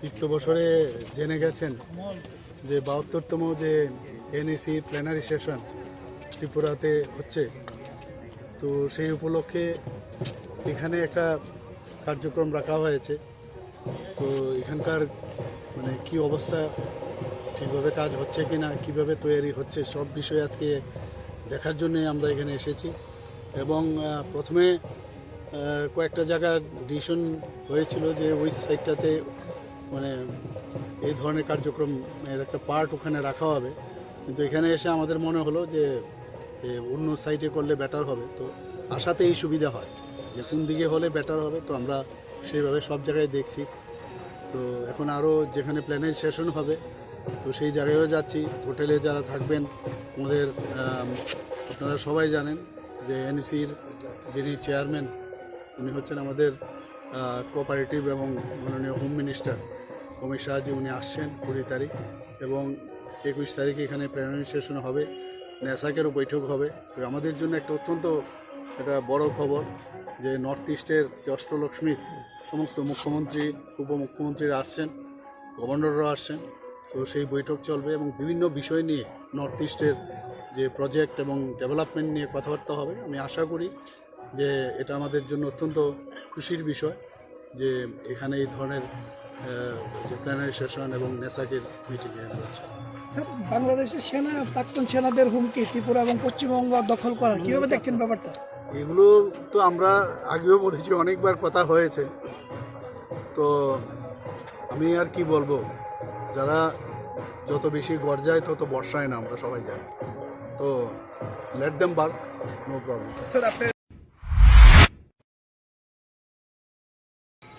তৃতীয় বছরে জেনে গেছেন যে বাহাত্তরতম যে এনএসি প্ল্যানারি সেশন ত্রিপুরাতে হচ্ছে, তো সেই উপলক্ষে এখানে একটা কার্যক্রম রাখা হয়েছে। তো এখানকার মানে কি অবস্থা, ঠিকভাবে কাজ হচ্ছে কি না, কীভাবে তৈরি হচ্ছে, সব বিষয় আজকে দেখার জন্যে আমরা এখানে এসেছি। এবং প্রথমে কয়েকটা জায়গা ডিসিশন হয়েছিল যে ওই সাইডটাতে মানে এই ধরনের কার্যক্রম এর একটা পার্ট ওখানে রাখা হবে। কিন্তু এখানে এসে আমাদের মনে হলো যে অন্য সাইডে করলে বেটার হবে। তো আশাতে এই সুবিধা হয়। যে কোন দিকে হলে বেটার হবে তো আমরা সেইভাবে সব জায়গায় দেখছি। তো এখন আরও যেখানে প্ল্যানের সেশন হবে তো সেই জায়গায়ও যাচ্ছি। হোটেলে যারা থাকবেন আমাদের আম, আপনারা সবাই জানেন যে এনসির যিনি চেয়ারম্যান উনি হচ্ছেন আমাদের কোঅপারেটিভ এবং মাননীয় হোম মিনিস্টার অমিত শাহজি উনি আসছেন কুড়ি তারিখ এবং একুশ তারিখে এখানে প্ল্যানারি সেশন হবে ন্যাসাকেরও বৈঠক হবে। তো আমাদের জন্য একটা অত্যন্ত একটা বড় খবর যে নর্থ ইস্টের যে অষ্টলক্ষ্মীর সমস্ত মুখ্যমন্ত্রী, উপমুখ্যমন্ত্রীরা আসছেন গভর্নররা আসছেন। তো সেই বৈঠক চলবে এবং বিভিন্ন বিষয় নিয়ে নর্থ ইস্টের যে প্রজেক্ট এবং ডেভেলপমেন্ট নিয়ে কথাবার্তা হবে। আমি আশা করি যে এটা আমাদের জন্য অত্যন্ত খুশির বিষয় যে এখানে এই ধরনের যে প্ল্যানারি সেশন এবং নেসাকের মিটিং হচ্ছে। স্যার বাংলাদেশের সেনা প্রাক্তন সেনাদের হুমকি ত্রিপুরা এবং পশ্চিমবঙ্গ দখল করা কীভাবে দেখছেন ব্যাপারটা? এগুলো তো আমরা আগেও বলেছি অনেকবার কথা হয়েছে। তো আমি আর কি বলব যারা যত বেশি গর্জায় তত বর্ষায় না আমরা সবাই জানি। তো let them bark no problem sir আপনি